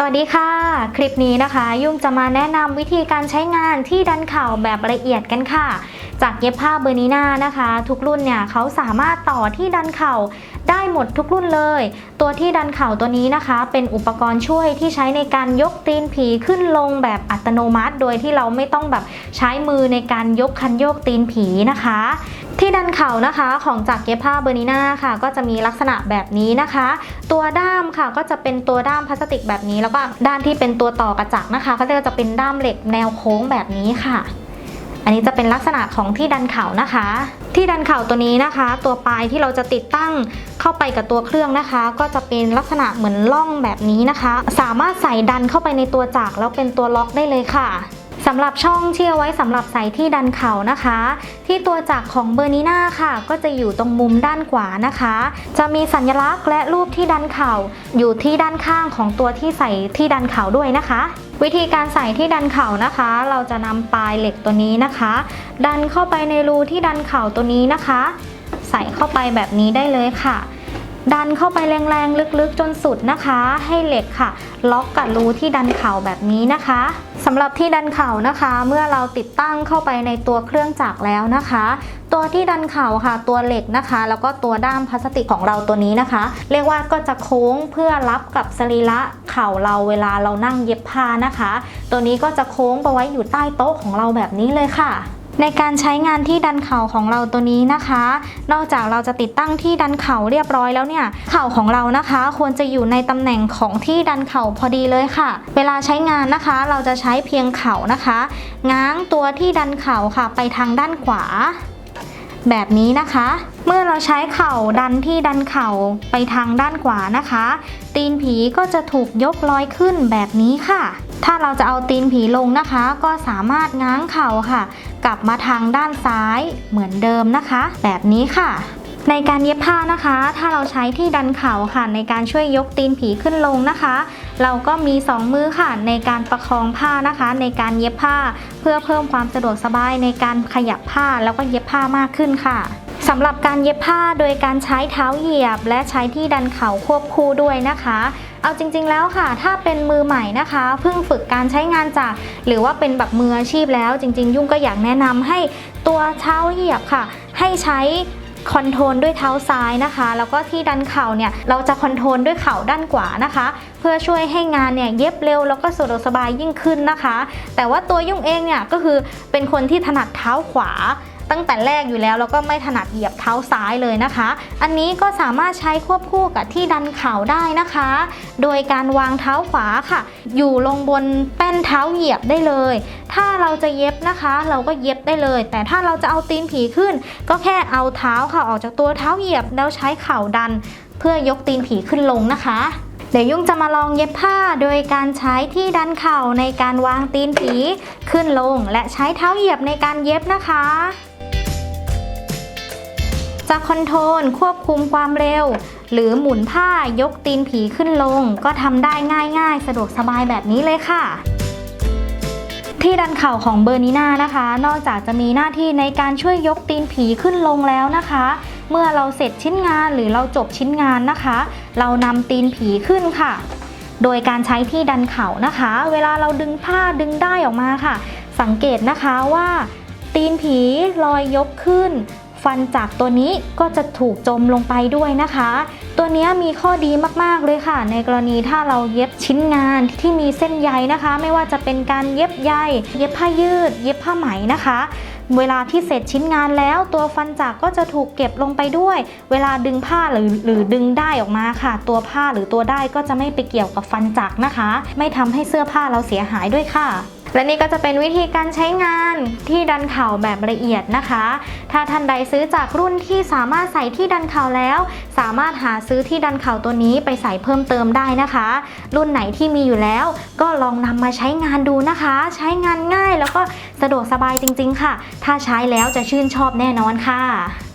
สวัสดีค่ะ คลิปนี้นะคะ ยุ่งจะมาแนะนำวิธีการใช้งานที่ดันเข่าแบบละเอียดกันค่ะ จากเย็บผ้าเบอร์นีน่านะคะ ทุกรุ่นเนี่ยเขาสามารถต่อที่ดันเข่าได้หมดทุกรุ่นเลย ตัวที่ดันเข่าตัวนี้นะคะ เป็นอุปกรณ์ช่วยที่ใช้ในการยกตีนผีขึ้นลงแบบอัตโนมัติ โดยที่เราไม่ต้องแบบใช้มือในการยกคันโยกตีนผีนะคะ ที่ดันเข่านะคะของจากเย็บผ้าเบอร์นีน่าค่ะ ก็จะมีลักษณะแบบนี้นะคะ ตัวด้ามค่ะก็จะเป็นตัวด้ามพลาสติกแบบนี้ แล้วก็ด้านที่เป็นตัวต่อกระจักนะคะ ก็จะเป็นด้ามเหล็กแนวโค้งแบบนี้ค่ะ อันนี้จะเป็นลักษณะของที่ดันเข่านะคะ ที่ดันเข่าตัวนี้นะคะ ตัวปลายที่เราจะติดตั้งเข้าไปกับตัวเครื่องนะคะ ก็จะเป็นลักษณะเหมือนล่องแบบนี้นะคะ สามารถใส่ดันเข้าไปในตัวจักรแล้วเป็นตัวล็อกได้เลยค่ะ สำหรับช่องที่เอาไว้สำหรับใส่ที่ดันเข่านะคะ ที่ตัวจักรของเบอร์นีน่าค่ะ ก็จะอยู่ตรงมุมด้านขวานะคะ จะมีสัญลักษณ์และรูปที่ดันเข่า อยู่ที่ด้านข้างของตัวที่ใส่ที่ดันเข่าด้วยนะคะ วิธีการใส่ที่ดันเข่านะคะ เราจะนำปลายเหล็กตัวนี้นะคะ ดันเข้าไปในรูที่ดันเข่าตัวนี้นะคะ ใส่เข้าไปแบบนี้ได้เลยค่ะ ดันเข้าไปแรงๆ ลึกๆ จนสุดนะคะ ให้เหล็กค่ะ ล็อกกับรูที่ดันเข่าแบบนี้นะคะสำหรับที่ดันเข่านะคะ เมื่อเราติดตั้งเข้าไปในตัวเครื่องจักรแล้วนะคะ ตัวที่ดันเข่าค่ะ ตัวเหล็กนะคะ แล้วก็ตัวด้ามพลาสติกของเราตัวนี้นะคะ เรียกว่าก็จะโค้งเพื่อรับกับสรีระเข่าเราเวลาเรานั่งเย็บผ้านะคะ ตัวนี้ก็จะโค้งไปไว้อยู่ใต้โต๊ะของเราแบบนี้เลยค่ะ ในการใช้งานที่ดันเข่าของเราตัวนี้นะคะ นอกจากเราจะติดตั้งที่ดันเข่าเรียบร้อยแล้วเนี่ย เข่าของเรานะคะ ควรจะอยู่ในตำแหน่งของที่ดันเข่าพอดีเลยค่ะ เวลาใช้งานนะคะ เราจะใช้เพียงเข่านะคะ ง้างตัวที่ดันเข่าค่ะ ไปทางด้านขวา แบบนี้นะคะ เมื่อเราใช้เข่าดันที่ดันเข่าไปทางด้านขวานะคะ ตีนผีก็จะถูกยกลอยขึ้นแบบนี้ค่ะ ถ้าเราจะเอาตีนผีลงนะคะ ก็สามารถง้างเข่าค่ะ กลับมาทางด้านซ้ายเหมือนเดิมนะคะ แบบนี้ค่ะในการเย็บผ้านะคะ ถ้าเราใช้ที่ดันเข่าค่ะ ในการช่วยยกตีนผีขึ้นลงนะคะ เราก็มี 2 มือค่ะ ในการประคองผ้านะคะ ในการเย็บผ้าเพื่อเพิ่มความสะดวกสบายในการขยับผ้าแล้วก็เย็บผ้ามากขึ้นค่ะสำหรับการเย็บผ้าโดยการใช้เท้าเหยียบ และใช้ที่ดันเข่าควบคู่ด้วยนะคะ เอาจริง ๆ แล้วค่ะ ถ้าเป็นมือใหม่นะคะเพิ่งฝึกการใช้งานจาก หรือว่าเป็นแบบมืออาชีพแล้ว จริง ๆ ยุ่งก็อยากแนะนำให้ตัวเท้าเหยียบค่ะ ให้ใช้คอนโทรลด้วยเท้าซ้ายนะคะ แล้วก็ที่ดันเข่าเนี่ยเราจะคอนโทรลด้วยเข่าด้านขวานะคะ เพื่อช่วยให้งานเนี่ยเย็บเร็วแล้วก็สะดวกสบายยิ่งขึ้นนะคะ แต่ว่าตัวยุ่งเองเนี่ยก็คือเป็นคนที่ถนัดเท้าขวา ตั้งแต่แรกอยู่แล้วแล้วก็ไม่ถนัดเหยียบเท้าซ้ายเลยนะคะ อันนี้ก็สามารถใช้ควบคู่กับที่ดันเข่าได้นะคะ โดยการวางเท้าขวาค่ะ อยู่ลงบนแป้นเท้าเหยียบได้เลย ถ้าเราจะเย็บนะคะ เราก็เย็บได้เลย แต่ถ้าเราจะเอาตีนผีขึ้น ก็แค่เอาเท้าค่ะออกจากตัวเท้าเหยียบแล้วใช้เข่าดัน เพื่อยกตีนผีขึ้นลงนะคะเดี๋ยวยุ่งจะมาลองเย็บผ้าโดยการใช้ที่ดันเข่าในการวางตีนผีขึ้นลง และใช้เท้าเหยียบในการเย็บนะคะ จะคอนโทรลควบคุมความเร็ว หรือหมุนผ้ายกตีนผีขึ้นลง ก็ทำได้ง่ายๆ สะดวกสบายแบบนี้เลยค่ะที่ดันเข่าของเบอร์นีน่านะคะ นอกจากจะมีหน้าที่ในการช่วยยกตีนผีขึ้นลงแล้วนะคะ เมื่อเราเสร็จชิ้นงานหรือเราจบชิ้นงานนะคะ เรานำตีนผีขึ้นค่ะ โดยการใช้ที่ดันเข่านะคะ เวลาเราดึงผ้าดึงได้ออกมาค่ะ สังเกตนะคะว่า ตีนผีลอยยกขึ้น ฟันจากตัวนี้ก็จะถูกจมลงไปด้วยนะคะ ตัวนี้มีข้อดีมากๆเลยค่ะ ในกรณีถ้าเราเย็บชิ้นงานที่มีเส้นใยนะคะ ไม่ว่าจะเป็นการเย็บใย เย็บผ้ายืด เย็บผ้าไหมนะคะเวลาที่เสร็จชิ้นงานแล้วตัวฟันจักก็จะถูกเก็บลงไปด้วย เวลาดึงผ้าหรือหรือดึงได้ออกมาค่ะ ตัวผ้าหรือตัวได้ก็จะไม่ไปเกี่ยวกับฟันจักนะคะ ไม่ทำให้เสื้อผ้าเราเสียหายด้วยค่ะ และนี่ก็จะเป็นวิธีการใช้งานที่ดันเข่าแบบละเอียดนะคะ ถ้าท่านใดซื้อจากรุ่นที่สามารถใส่ที่ดันเข่าแล้ว สามารถหาซื้อที่ดันเข่าตัวนี้ไปใส่เพิ่มเติมได้นะคะ รุ่นไหนที่มีอยู่แล้ว ก็ลองนำมาใช้งานดูนะคะ ใช้งานง่ายแล้วก็สะดวกสบายจริง ๆ ค่ะ ถ้าใช้แล้วจะชื่นชอบแน่นอนค่ะ